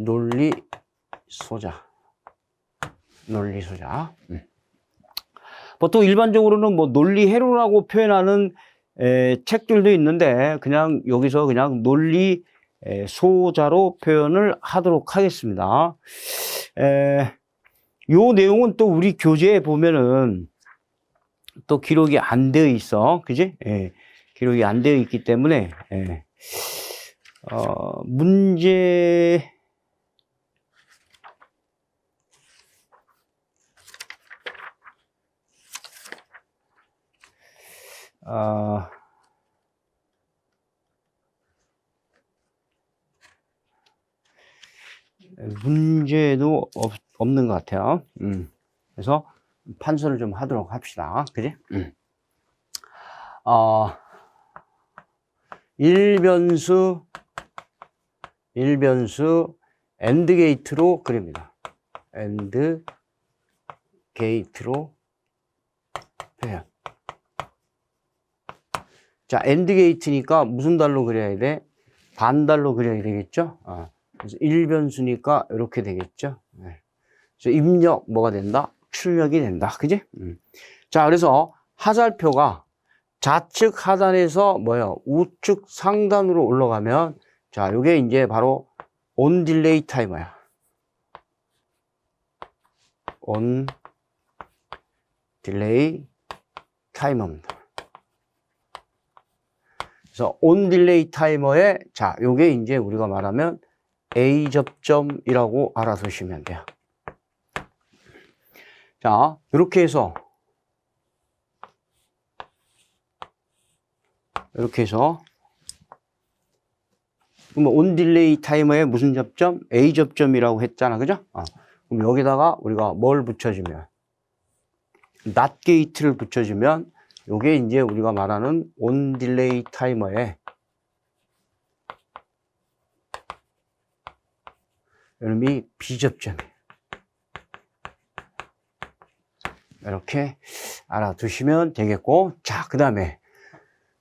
논리 소자. 논리 소자. 음. 보통 일반적으로는 뭐 논리 해로라고 표현하는 에, 책들도 있는데 그냥 여기서 그냥 논리 에, 소자로 표현을 하도록 하겠습니다. 에, 요 내용은 또 우리 교재에 보면은 또 기록이 안 되어 있어. 그지? 예, 기록이 안 되어 있기 때문에, 예. 어, 문제, 아, 문제도 없, 없는 것 같아요. 음. 그래서 판서를 좀 하도록 합시다. 그지? 음. 어, 일변수, 일변수, 엔드 게이트로 그립니다. 엔드 게이트로 표현. 자, 엔드 게이트니까 무슨 달로 그려야 돼? 반달로 그려야 되겠죠? 어. 그래서 일변수니까 이렇게 되겠죠? 네. 그래서 입력 뭐가 된다? 출력이 된다. 그지? 음. 자, 그래서 하살표가 좌측 하단에서 뭐요? 우측 상단으로 올라가면 자, 요게 이제 바로 온 딜레이 타이머야. 온 딜레이 타이머입니다. 그래서 온 딜레이 타이머에 자, 요게 이제 우리가 말하면 A 접점이라고 알아두시면 돼요. 자, 이렇게 해서 이렇게 해서 그럼 온 딜레이 타이머에 무슨 접점? A 접점이라고 했잖아. 그죠? 어. 그럼 여기다가 우리가 뭘 붙여주면 낫 게이트를 붙여주면 요게 이제 우리가 말하는 온 딜레이 타이머에 이름이 비접점이에요. 이렇게 알아두시면 되겠고 자 그 다음에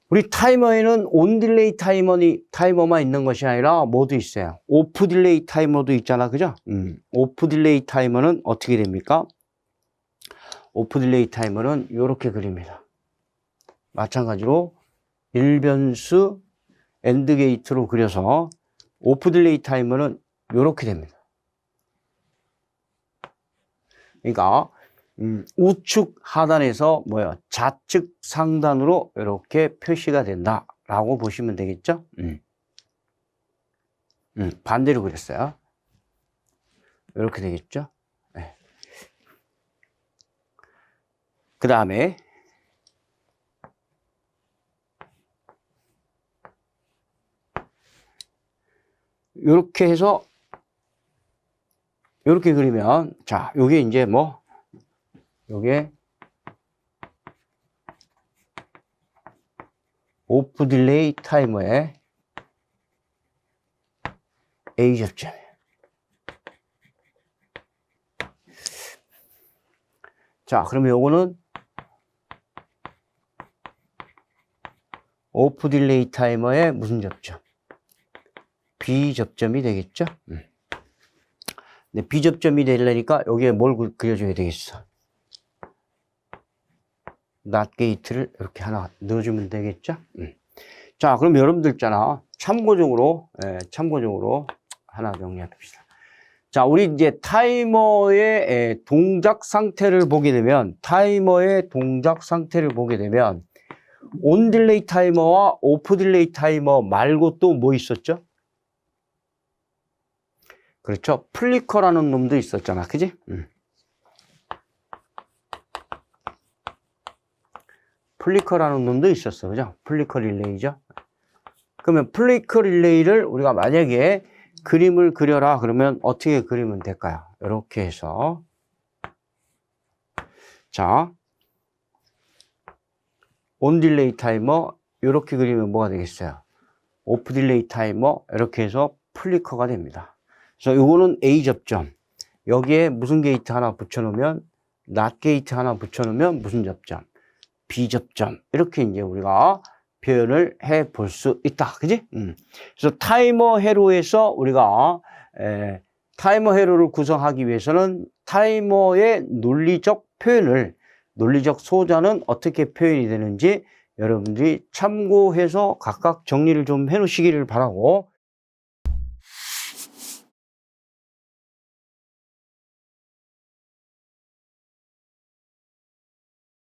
우리 타이머에는 온 딜레이 타이머니, 타이머만 있는 것이 아니라 뭐도 있어요? 오프 딜레이 타이머도 있잖아 그죠? 음, 오프 딜레이 타이머는 어떻게 됩니까? 오프 딜레이 타이머는 이렇게 그립니다 마찬가지로 일변수 엔드 게이트로 그려서 오프 딜레이 타이머는 이렇게 됩니다 그러니까 음, 우측 하단에서 뭐야 좌측 상단으로 이렇게 표시가 된다라고 보시면 되겠죠. 음. 음, 반대로 그렸어요. 이렇게 되겠죠. 네. 그 다음에 이렇게 해서 이렇게 그리면 자, 요게 이제 뭐 요게 오프 딜레이 타이머의 A 접점이에요. 자, 그러면 요거는 오프 딜레이 타이머의 무슨 접점? B 접점이 되겠죠? 음. 근데 B 접점이 되려니까 여기에 뭘 그- 그려줘야 되겠어? 낫 게이트를 이렇게 하나 넣어주면 되겠죠? 음. 자, 그럼 여러분들 있잖아. 참고적으로, 예, 참고적으로 하나 정리해 봅시다. 자, 우리 이제 타이머의 예, 동작 상태를 보게 되면, 타이머의 동작 상태를 보게 되면, 온 딜레이 타이머와 오프 딜레이 타이머 말고 또 뭐 있었죠? 그렇죠. 플리커라는 놈도 있었잖아. 그지? 음. 플리커라는 놈도 있었어. 그죠? 플리커 릴레이죠. 그러면 플리커 릴레이를 우리가 만약에 그림을 그려라 그러면 어떻게 그리면 될까요? 이렇게 해서 자, 온 딜레이 타이머 이렇게 그리면 뭐가 되겠어요? 오프 딜레이 타이머 이렇게 해서 플리커가 됩니다. 그래서 이거는 A 접점. 여기에 무슨 게이트 하나 붙여놓으면 낫 게이트 하나 붙여놓으면 무슨 접점? B 접점. 이렇게 이제 우리가 표현을 해 볼 수 있다. 그지? 음. 그래서 타이머 회로에서 우리가 에, 타이머 회로를 구성하기 위해서는 타이머의 논리적 표현을 논리적 소자는 어떻게 표현이 되는지 여러분들이 참고해서 각각 정리를 좀 해 놓으시기를 바라고